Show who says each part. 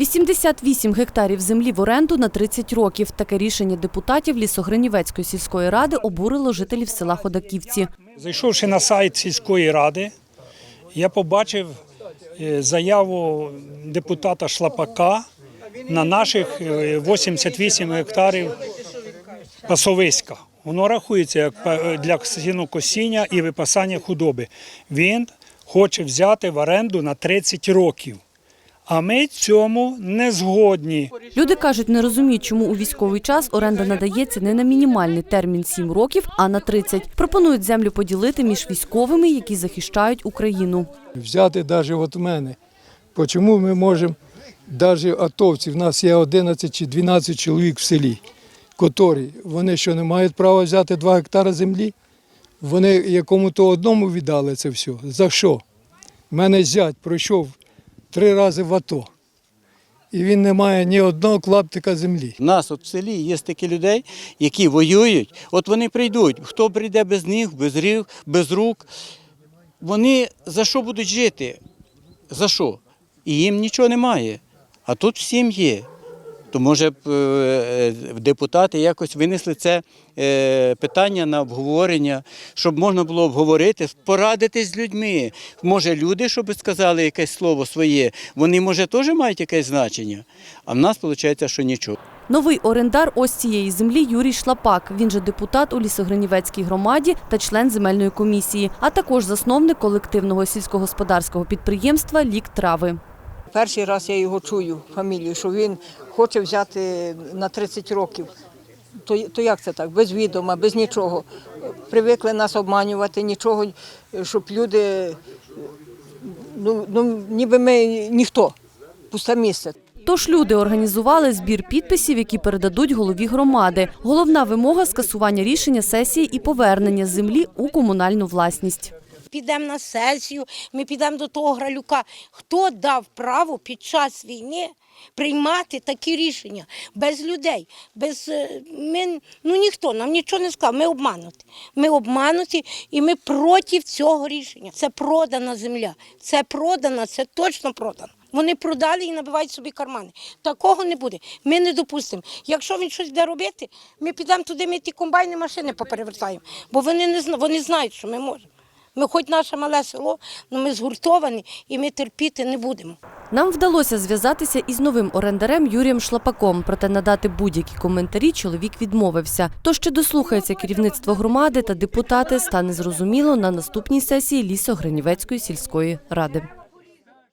Speaker 1: 88 гектарів землі в оренду на 30 років. Таке рішення депутатів Лісогринівецької сільської ради обурило жителів села Ходаківці.
Speaker 2: Зайшовши на сайт сільської ради, я побачив е, заяву депутата Шлапака на наших е, 88 гектарів пасовиська. Воно рахується як па- для сінокосіння і випасання худоби. Він хоче взяти в оренду на 30 років. А ми цьому не згодні.
Speaker 1: Люди кажуть, не розуміють, чому у військовий час оренда надається не на мінімальний термін 7 років, а на 30. Пропонують землю поділити між військовими, які захищають Україну.
Speaker 3: взяти навіть от мене. Чому ми можемо, навіть атовці, в нас є 11 чи 12 чоловік в селі, котрі, вони що не мають права взяти 2 гектари землі? Вони якому-то одному віддали це все. За що? У мене зять пройшов три рази в АТО. І він не має ні одного клаптика землі.
Speaker 4: У нас от в селі є такі людей, які воюють. От вони прийдуть. Хто прийде без ніг, без ріг, без рук, вони за що будуть жити? За що? І їм нічого немає. А тут всім є. То може б е, депутати якось винесли це е, питання на обговорення, щоб можна було обговорити, порадитись з людьми. Може, люди, щоб сказали якесь слово своє, вони може теж мають якесь значення. А в нас виходить, що нічого.
Speaker 1: Новий орендар ось цієї землі Юрій Шлапак. Він же депутат у Лісогринівецькій громаді та член земельної комісії, а також засновник колективного сільськогосподарського підприємства Лік трави.
Speaker 5: Перший раз я його чую, фамілію, що він хоче взяти на 30 років. То, то як це так? Без відома, без нічого. Привикли нас обманювати, нічого, щоб люди, ну, ну ніби ми ніхто, пусте місце.
Speaker 1: Тож люди організували збір підписів, які передадуть голові громади. Головна вимога скасування рішення сесії і повернення землі у комунальну власність.
Speaker 6: Підемо на сесію, ми підемо до того Гралюка. Хто дав право під час війни приймати такі рішення без людей? Без е, ми, ну ніхто нам нічого не сказав. Ми обмануті. Ми обмануті і ми проти цього рішення. Це продана земля. Це продана, це точно продано. Вони продали і набивають собі кармани. Такого не буде. Ми не допустимо. Якщо він щось буде робити, ми підемо туди, ми ті комбайни машини поперевертаємо. Бо вони не вони знають, що ми можемо. Ми хоч наше мале село, але ми згуртовані і ми терпіти не будемо.
Speaker 1: Нам вдалося зв'язатися із новим орендарем Юрієм Шлапаком, проте надати будь-які коментарі чоловік відмовився. То що дослухається керівництво громади та депутати, стане зрозуміло на наступній сесії Лісогринівецької сільської ради.